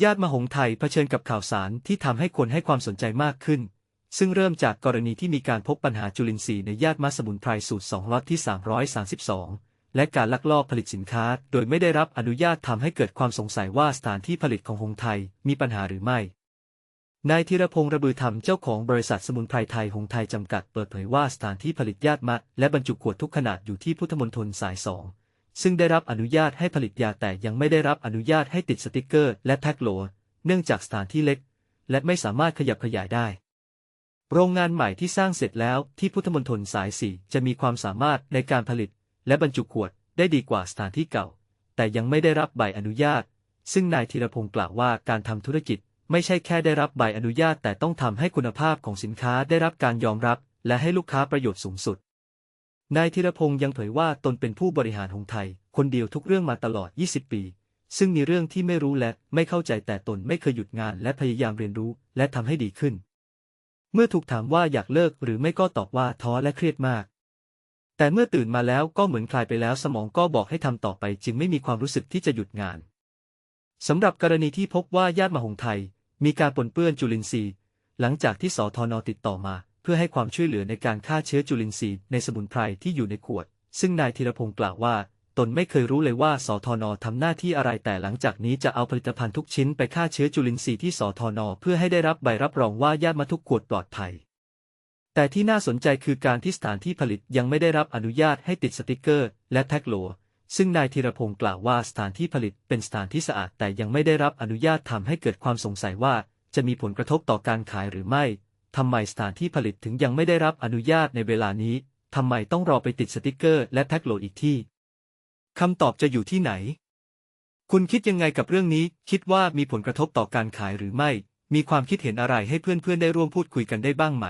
ญาติมหงไทยเผชิญกับข่าวสารที่ทำให้คนให้ความสนใจมากขึ้น ซึ่งเริ่มจากกรณีที่มีการพบปัญหาจุลินทรีย์ในญาติมะสมุนไพรสูตร2ล็อตที่ 332 และการลักลอบผลิตสินค้า โดยไม่ได้รับอนุญาตทำให้เกิดความสงสัยว่าสถานที่ผลิตของหงไทยมีปัญหาหรือไม่ นายธีรพงษ์ระบือธรรมเจ้าของบริษัทสมุนไพรไทยหงไทยจำกัดเปิดเผยว่าสถานที่ผลิตญาติมะและบรรจุขวดทุกขนาดอยู่ที่พุทธมณฑลสายสอง ซึ่งได้รับอนุญาตให้ผลิตยาแต่ยังไม่ได้รับอนุญาตให้ติดสติกเกอร์ และแพ็คโหล เนื่องจากสถานที่เล็ก และไม่สามารถขยับขยายได้ โรงงานใหม่ที่สร้างเสร็จแล้วที่พุทธมณฑลสายสี่จะมีความสามารถในการผลิต และบรรจุขวดได้ดีกว่าสถานที่เก่า แต่ยังไม่ได้รับใบอนุญาต ซึ่งนายธีรพงศ์กล่าวว่าการทำธุรกิจไม่ใช่แค่ได้รับใบอนุญาตแต่ต้องทำให้คุณภาพของสินค้าได้รับการยอมรับ และให้ลูกค้าประโยชน์สูงสุด นายธีรพงศ์ยังเผยว่าตนเป็นผู้บริหารหงไทย คนเดียวทุกเรื่องมาตลอด 20 ปี ซึ่งมีเรื่องที่ไม่รู้และไม่เข้าใจแต่ตนไม่เคยหยุดงานและพยายามเรียนรู้และทำให้ดีขึ้น เมื่อถูกถามว่าอยากเลิกหรือไม่ก็ตอบว่าท้อและเครียดมาก แต่เมื่อตื่นมาแล้วก็เหมือนคลายไปแล้วสมองก็บอกให้ทำต่อไป จึงไม่มีความรู้สึกที่จะหยุดงานสำหรับกรณีที่พบว่าญาติมาหงไทย มีการปนเปื้อนจุลินทรีย์ หลังจากที่สทนติดต่อมา เพื่อให้ความช่วยเหลือในการฆ่าเชื้อจุลินทรีย์ในสมุนไพรที่อยู่ในขวด ซึ่งนายธีรพงศ์กล่าวว่า ตนไม่เคยรู้เลยว่าสทนทำหน้าที่อะไรแต่หลังจากนี้จะเอาผลิตภัณฑ์ทุกชิ้นไปฆ่าเชื้อจุลินทรีย์ที่สทนเพื่อให้ได้รับใบรับรองว่าญาติมาทุกขวดปลอดภัยแต่ที่น่าสนใจคือการที่สถานที่ผลิตยังไม่ได้รับอนุญาตให้ติดสติกเกอร์ และแท็กโล ซึ่งนายธีรพงศ์กล่าวว่าสถานที่ผลิตเป็นสถานที่สะอาดแต่ยังไม่ได้รับอนุญาตทำให้เกิดความสงสัยว่า จะมีผลกระทบต่อการขายหรือไม่ ทำไมสถานที่ผลิตถึงยังไม่ได้รับอนุญาตในเวลานี้ ทำไมต้องรอไปติดสติกเกอร์และแท็กโหลอีกที่ คำตอบจะอยู่ที่ไหน คุณคิดยังไงกับเรื่องนี้ คิดว่ามีผลกระทบต่อการขายหรือไม่ มีความคิดเห็นอะไรให้เพื่อนๆได้ร่วมพูดคุยกันได้บ้างไหม